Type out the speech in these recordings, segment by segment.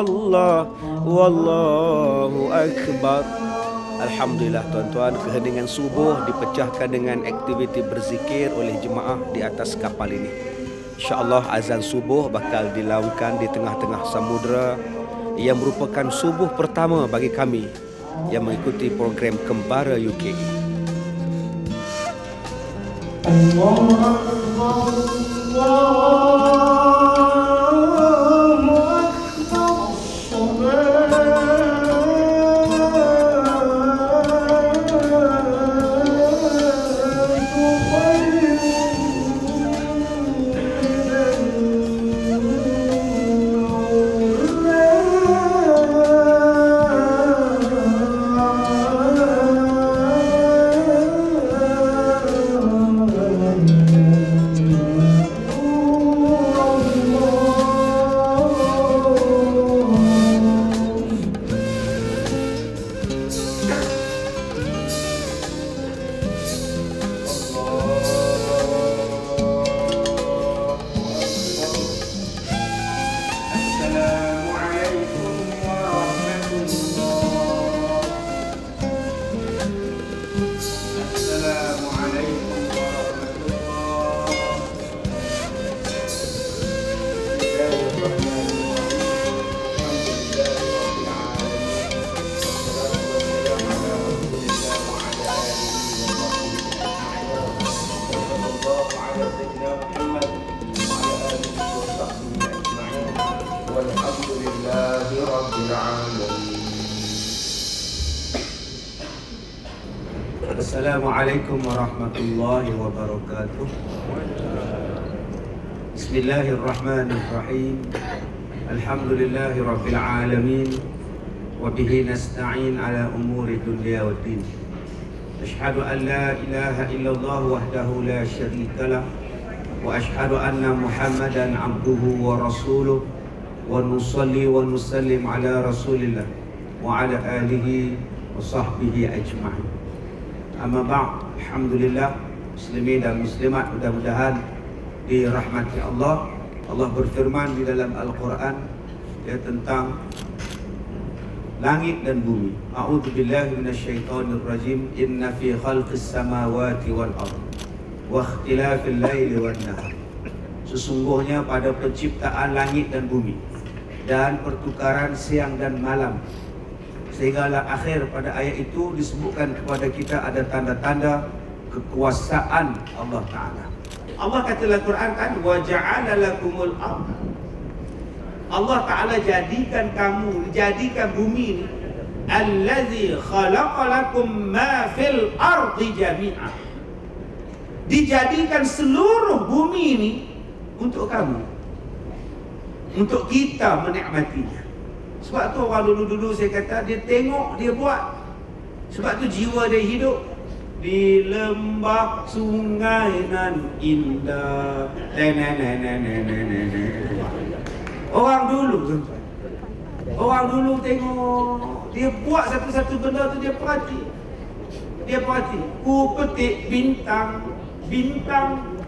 Allah Wallahu Akbar. Alhamdulillah tuan-tuan. Keheningan subuh dipecahkan dengan aktiviti berzikir oleh jemaah di atas kapal ini. InsyaAllah azan subuh bakal dilakukan di tengah-tengah samudera. Yang merupakan subuh pertama bagi kami Yang mengikuti program Kembara UK Allah Akbar Allah عليكم ورحمة الله وبركاته. بسم الله الرحمن الرحيم. الحمد لله رب العالمين. وبه نستعين على أمور الدنيا والدين. أشهد أن لا إله إلا الله وحده لا شريك له. وأشهد أن محمدا عبده ورسوله. ونصلي ونسلم على رسول الله وعلى آله وصحبه أجمعين. Amma ba' Alhamdulillah. Muslimin dan Muslimat mudah-mudahan dirahmati Allah. Allah berfirman di dalam Al-Quran ya, tentang langit dan bumi. A'udhu billahi minasyaitanir rajim Inna fi khalqis samawati wal ard Wa ikhtilafil layli wal nahar. Sesungguhnya pada penciptaan langit dan bumi Dan pertukaran siang dan malam Sehinggalah akhir pada ayat itu disebutkan kepada kita ada tanda-tanda kekuasaan Allah Ta'ala. Allah kata dalam Quran kan وَجَعَلَ لَكُمُ الْأَرْضَ Allah Ta'ala jadikan kamu, jadikan bumi ini الَّذِي خَلَقَ لَكُمْ مَا فِي الْأَرْضِ جَمِيعًا Dijadikan seluruh bumi ini untuk kamu. Untuk kita menikmatinya. Sebab tu orang dulu-dulu saya kata dia tengok dia buat. Sebab tu jiwa dia hidup di lembah sungai nan indah. Orang dulu. Orang dulu tengok dia buat satu-satu benda tu dia perhati. Dia perhati. Ku petik bintang, bintang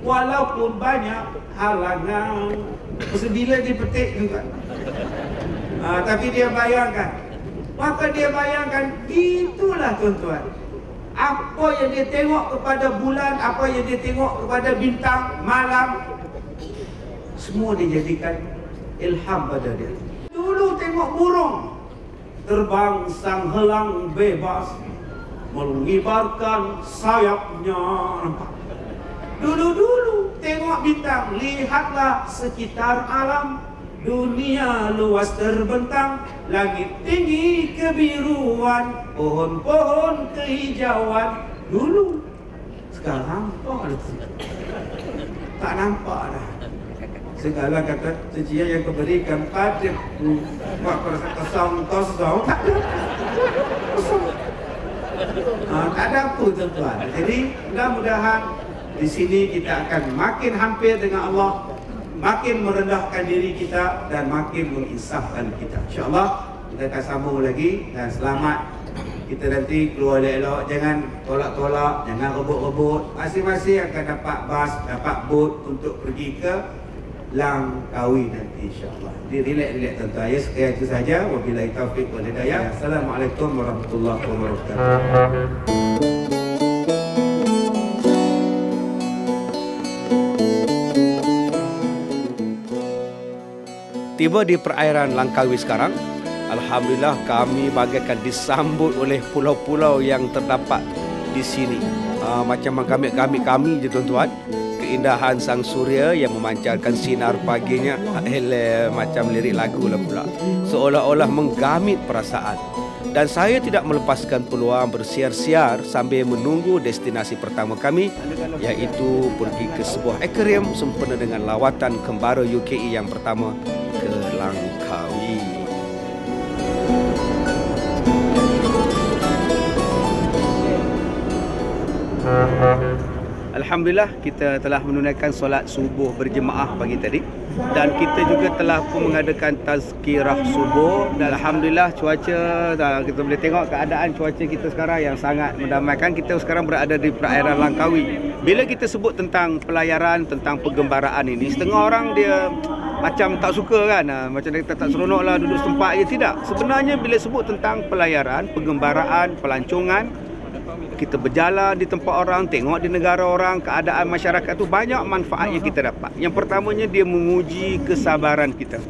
walaupun banyak halangan. Masa bila dia petik tuan-tuan. Ha, tapi dia bayangkan. Maka dia bayangkan Itulah tuan-tuan. Apa yang dia tengok kepada bulan Apa yang dia tengok kepada bintang Malam Semua dia jadikan ilham pada dia. Dulu tengok burung Terbang sang helang bebas Mengibarkan sayapnya. Nampak Dulu-dulu tengok bintang Lihatlah sekitar alam Dunia luas terbentang Langit tinggi kebiruan Pohon-pohon kehijauan Dulu Sekarang oh. Tak nampak dah. Segala kata cucian yang kau berikan pada buat perasaan kosong kosong tak ada. Kosong. Ha, tak ada apa tuan-tuan. Jadi mudah-mudahan di sini kita akan makin hampir dengan Allah, makin merendahkan diri kita dan makin menginsafkan kita. InsyaAllah kita akan sambung lagi dan selamat. Kita nanti keluar elok jangan tolak-tolak jangan rebut-rebut. Masing-masing akan dapat bas dapat boat untuk pergi ke Langkawi nanti insyaAllah. Jadi relax-relax tuan-tuan. Ya sekian itu saja. Wabillahi taufiq wal hidayah. Assalamualaikum warahmatullahi wabarakatuh Tiba di perairan Langkawi sekarang, Alhamdulillah kami bagaikan disambut oleh pulau-pulau yang terdapat di sini. Uh, macam kami-kami kami je tuan-tuan. Keindahan sang surya yang memancarkan sinar paginya. Ele, macam lirik lagu lah pula. Seolah-olah menggamit perasaan. Dan saya tidak melepaskan peluang bersiar-siar sambil menunggu destinasi pertama kami iaitu pergi ke sebuah akuarium sempena dengan lawatan kembara UKE yang pertama Alhamdulillah kita telah menunaikan solat subuh berjemaah pagi tadi. Dan kita juga telah pun mengadakan tazkirah subuh. Dan Alhamdulillah cuaca kita boleh tengok keadaan cuaca kita sekarang yang sangat mendamaikan. Kita sekarang berada di perairan Langkawi. Bila kita sebut tentang pelayaran tentang penggembaraan ini setengah orang dia macam tak suka kan? Ah, macam kita tak seronok lah duduk setempat ya tidak. Sebenarnya bila sebut tentang pelayaran penggembaraan pelancongan kita berjalan di tempat orang, tengok di negara orang, keadaan masyarakat tu banyak manfaat yang kita dapat. Yang pertamanya dia menguji kesabaran kita.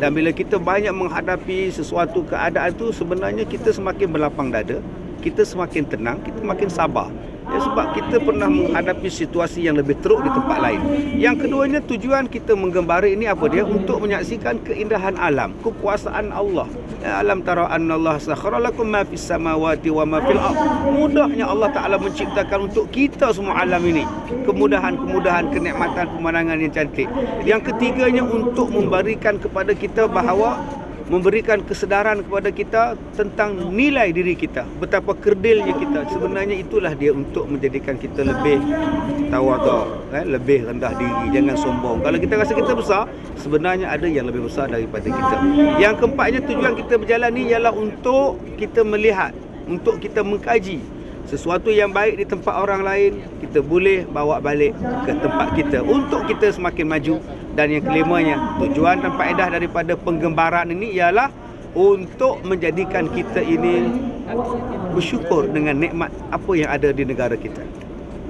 Dan bila kita banyak menghadapi sesuatu keadaan tu sebenarnya kita semakin berlapang dada, kita semakin tenang, kita makin sabar. Ya, sebab kita pernah menghadapi situasi yang lebih teruk di tempat lain. Yang keduanya tujuan kita menggembara ini apa dia? Untuk menyaksikan keindahan alam, kekuasaan Allah. Ya, alam tara anna Allah sakhara lakum ma fis samawati wa ma fil ard. Mudahnya Allah Taala menciptakan untuk kita semua alam ini. Kemudahan-kemudahan, kenikmatan pemandangan yang cantik. Yang ketiganya untuk memberikan kepada kita bahawa memberikan kesedaran kepada kita tentang nilai diri kita betapa kerdilnya kita. Sebenarnya itulah dia untuk menjadikan kita lebih tawadu eh, lebih rendah diri. Jangan sombong. Kalau kita rasa kita besar sebenarnya ada yang lebih besar daripada kita. Yang keempatnya tujuan kita berjalan ni ialah untuk kita melihat untuk kita mengkaji sesuatu yang baik di tempat orang lain kita boleh bawa balik ke tempat kita. Untuk kita semakin maju dan yang kelimanya tujuan dan faedah daripada penggembaraan ini ialah untuk menjadikan kita ini bersyukur dengan nikmat apa yang ada di negara kita.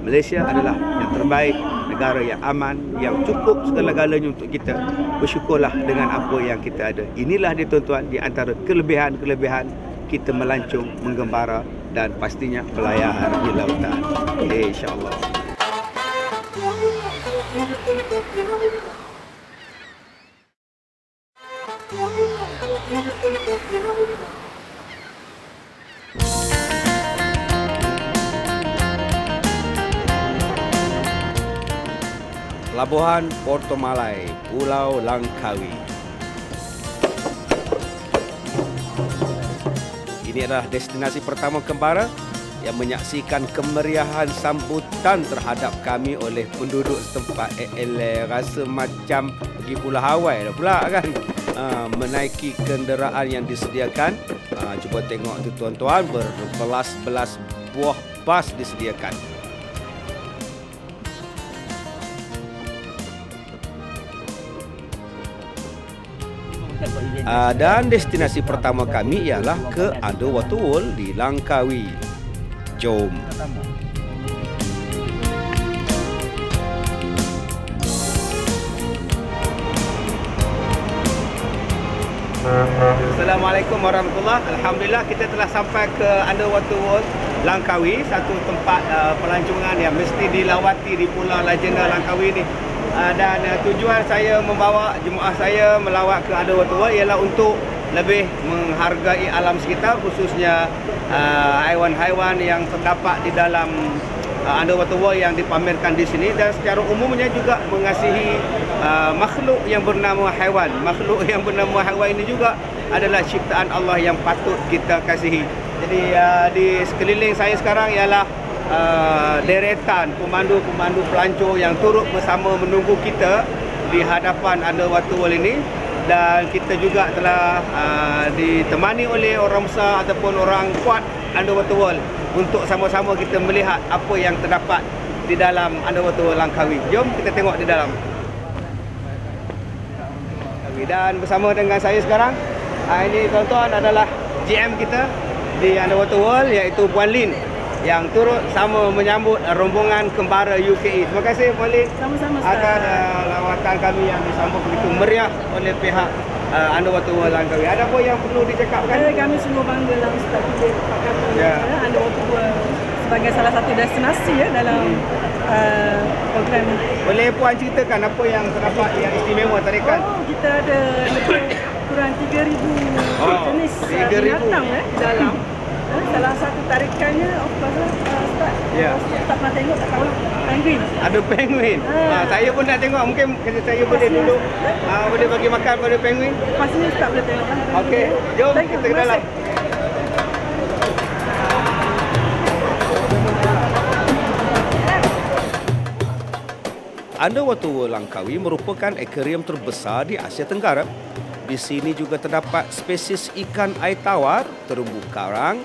Malaysia adalah yang terbaik, negara yang aman, yang cukup segala-galanya untuk kita. Bersyukurlah dengan apa yang kita ada. Inilah dia tuan-tuan di antara kelebihan-kelebihan kita melancong, menggembara dan pastinya pelayaran di lautan. InsyaAllah. Pelabuhan Porto Malai, Pulau Langkawi. Ini adalah destinasi pertama kembara yang menyaksikan kemeriahan sambutan terhadap kami oleh penduduk setempat. Eh, rasa macam pergi Pulau Hawaii dah pula kan. Uh, menaiki kenderaan yang disediakan. Uh, cuba tengok tu tuan-tuan berbelas-belas buah bas disediakan. Uh, dan destinasi pertama kami ialah ke Underwater World di Langkawi. Jom. Assalamualaikum warahmatullahi Alhamdulillah kita telah sampai ke Underwater World Langkawi. Satu tempat uh, pelancongan yang mesti dilawati di Pulau Legenda Langkawi ni. Uh, Dan uh, tujuan saya membawa jemaah saya melawat ke Underwater World Ialah untuk lebih menghargai alam sekitar Khususnya uh, haiwan-haiwan yang terdapat di dalam uh, underwater world yang dipamerkan di sini. Dan secara umumnya juga mengasihi uh, makhluk yang bernama haiwan. Makhluk yang bernama haiwan ini juga adalah ciptaan Allah yang patut kita kasihi. Jadi uh, di sekeliling saya sekarang ialah uh, deretan pemandu-pemandu pelancong yang turut bersama menunggu kita di hadapan underwater world ini dan kita juga telah uh, ditemani oleh orang besar ataupun orang kuat underwater world untuk sama-sama kita melihat apa yang terdapat di dalam underwater world Langkawi. Jom kita tengok di dalam. Dan bersama dengan saya sekarang, uh, ini tuan-tuan adalah GM kita di underwater world iaitu Puan Lin yang turut sama menyambut rombongan kembara UKE. Terima kasih Puan Lin Sama-sama atas uh, lawatan kami yang disambut begitu meriah oleh pihak uh, Underwater World Langkawi. Ada apa yang perlu dicakapkan? Eh, kami semua bangga lah Ustaz pilih Pak Kapten Ya. ya. Underwater World sebagai salah satu destinasi ya dalam uh, program ni. Boleh Puan ceritakan apa yang terdapat yang istimewa tarikan? Oh, kita ada kurang 3,000 Oh, jenis uh, 3,000. binatang eh, di dalam. Eh, salah satu tarikannya of course uh. Ya. Ustaz tak pernah tengok tak tahu lah. Penguin. Ada penguin. Ah. Ha, saya pun nak tengok. Mungkin kalau saya boleh duduk. Ha, boleh bagi makan pada penguin. Ni Ustaz boleh tengok. Okey, jom Thank kita ke dalam. Underwater World Langkawi merupakan akuarium terbesar di Asia Tenggara. Di sini juga terdapat spesies ikan air tawar, terumbu karang,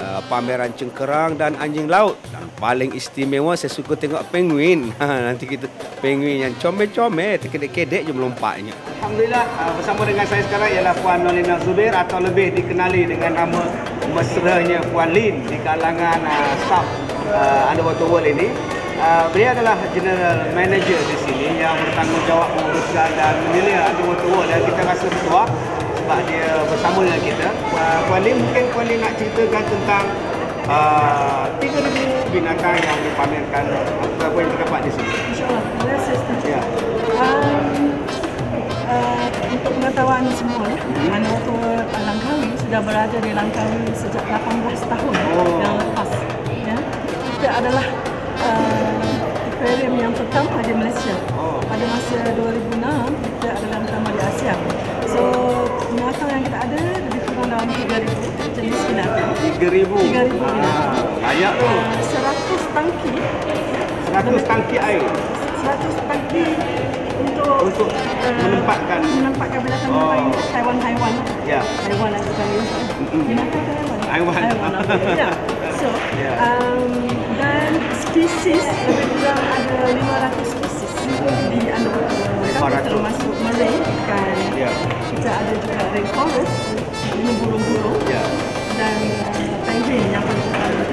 uh, pameran cengkerang dan anjing laut. Dan paling istimewa saya suka tengok penguin. Ha, nanti kita penguin yang comel-comel, terkedek-kedek je melompatnya. Alhamdulillah uh, bersama dengan saya sekarang ialah Puan Nolina Zubir atau lebih dikenali dengan nama mesranya Puan Lin di kalangan uh, staff uh, Underwater World ini. Uh, beliau adalah General Manager di sini yang bertanggungjawab menguruskan dan menilai World dan kita rasa bertuah sebab dia bersama dengan kita. Uh, Puan Lin mungkin Puan Lin nak ceritakan tentang uh, 3,000 binatang yang dipamerkan apa yang terdapat di sini. InsyaAllah. Terima kasih. Ya. Um, uh, untuk pengetahuan semua, Underwater World Langkawi sudah berada di Langkawi sejak 18 tahun Oh. yang lepas. Ya. Kita adalah uh, aquarium yang pertama di Malaysia. Pada masa 2006, kita adalah yang pertama di Asia. So, binatang yang kita ada lebih kurang dalam 3,000 jenis binatang. 3,000. 3,000 binatang. Ah, banyak tu. Uh, 100 tangki 100 tangki air 100 tangki untuk untuk uh, menempatkan menempatkan binatang Oh. lain haiwan-haiwan ya. haiwan lah bukan Mm-mm. binatang ke haiwan Haiwan. haiwan lah. ya so Ya. um, dan spesies lebih kurang ada 500 spesies di underwater kita 500. termasuk marine ikan Ya. kita ada juga rainforest ini burung-burung Ya. dan uh, penguin yang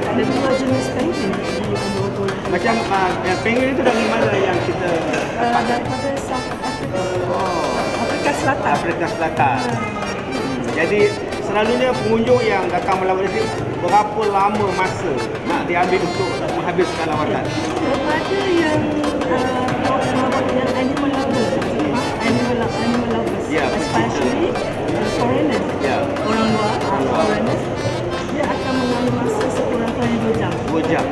ada dua jenis penguin di underwater Macam uh, penguin itu dari mana yang kita uh, daripada South Africa Oh, Afrika Selatan Afrika Selatan. Hmm. Jadi selalunya pengunjung yang datang melawat ini berapa lama masa nak diambil untuk menghabiskan lawatan? Kepada yang uh, pelawat yang animal lovers, animal animal lovers, Ya, especially uh, foreigners, Ya. orang luar, foreigners, dia akan mengambil masa sekurang-kurangnya dua jam. Dua jam.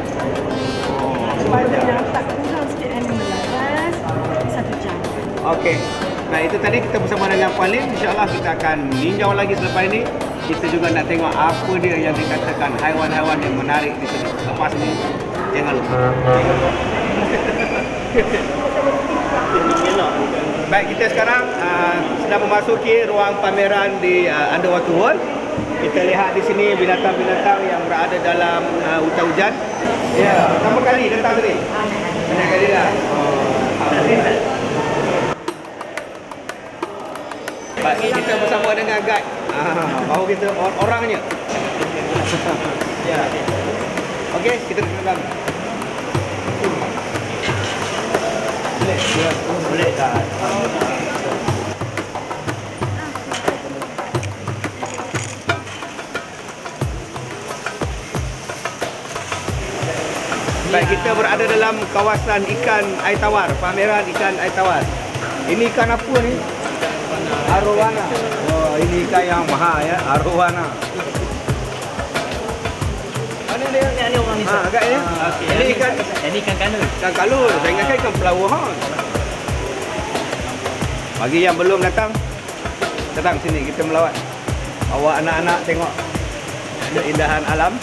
Oh, Kepada yang tak kurang sikit animal lovers, satu jam. Okey. Nah itu tadi kita bersama dengan Puan Lin. InsyaAllah kita akan ninjau lagi selepas ini. Kita juga nak tengok apa dia yang dikatakan haiwan-haiwan yang menarik di sini. Lepas ni, jangan lupa. Baik, kita sekarang uh, sedang memasuki ruang pameran di uh, Underwater World. Kita lihat di sini binatang-binatang yang berada dalam uh, hutan hujan. Ya, pertama kali datang sini. Banyak kali dah. Oh, Baik, ini kita bersama dengan guide. Ah, baru kita or- orangnya. ya. Okey, kita dalam. Boleh. Baik, kita berada dalam kawasan ikan air tawar, pameran ikan air tawar. Ini ikan apa ni? Arowana. Oh, ini ikan yang mahal ya, arowana. Mana dia? Ni ni orang ni. Ha, agak ni. Ah, okey. Ini ikan Ini ikan kana. ikan kalun. Saya ingatkan ikan pelawa hon. Bagi yang belum datang, datang sini kita melawat. Bawa anak-anak tengok keindahan alam.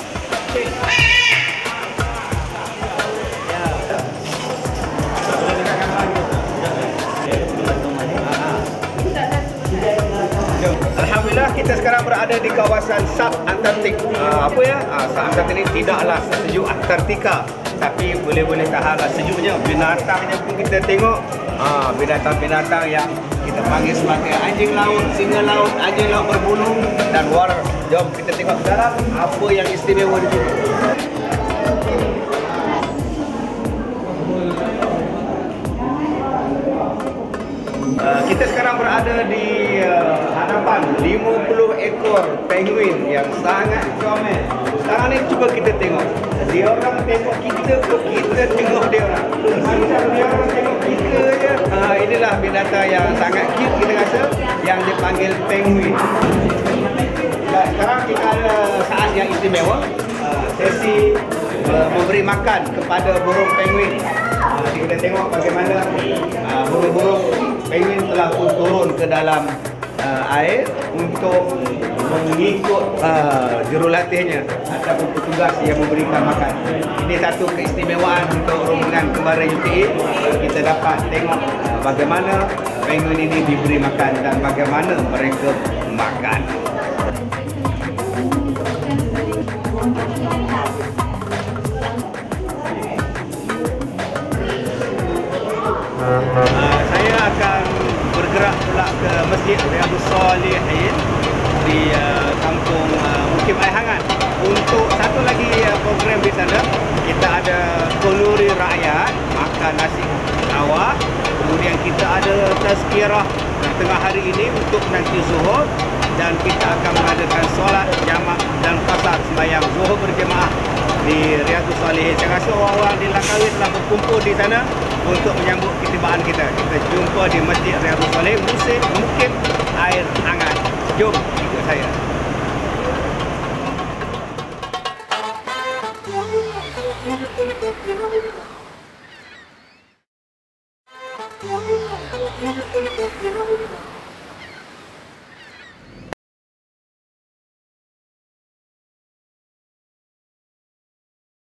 Alhamdulillah kita sekarang berada di kawasan Sub Antartik. Uh, apa ya? Uh, Sub Antartik ini tidaklah sejuk Antartika tapi boleh-boleh tahanlah sejuknya. Binatangnya pun kita tengok uh, binatang-binatang yang kita panggil sebagai anjing laut, singa laut, anjing laut berbulu dan war. Jom kita tengok dalam apa yang istimewa di sini. Uh, kita sekarang berada di uh, hadapan 50 ekor penguin yang sangat comel. Sekarang ni cuba kita tengok. Dia orang tengok kita ke kita tengok dia orang. Macam dia orang tengok kita je. Uh, inilah binatang yang sangat cute kita rasa yang dipanggil penguin. Dan sekarang kita ada saat yang istimewa. Uh, sesi uh, memberi makan kepada burung penguin. Uh, kita tengok bagaimana uh, burung-burung penguin telah pun turun ke dalam uh, air untuk mengikut uh, jurulatihnya ataupun petugas yang memberikan makan. Ini satu keistimewaan untuk rombongan kembara UKA. Kita dapat tengok uh, bagaimana penguin ini diberi makan dan bagaimana mereka makan. Ke Masjid Riyadus Salihin di uh, kampung uh, Mukim Air Hangat. Untuk satu lagi uh, program di sana, kita ada koluri rakyat, makan nasi awak. Kemudian kita ada tazkirah tengah hari ini untuk nanti zuhur dan kita akan mengadakan solat jamak dan qasar sembahyang zuhur berjemaah di Riyadus Salihin. Saya rasa orang-orang di Langkawi telah berkumpul di sana untuk menyambut ketibaan kita. Kita jumpa di Masjid Riyadus Salihin musim mukim air hangat. Jom ikut saya.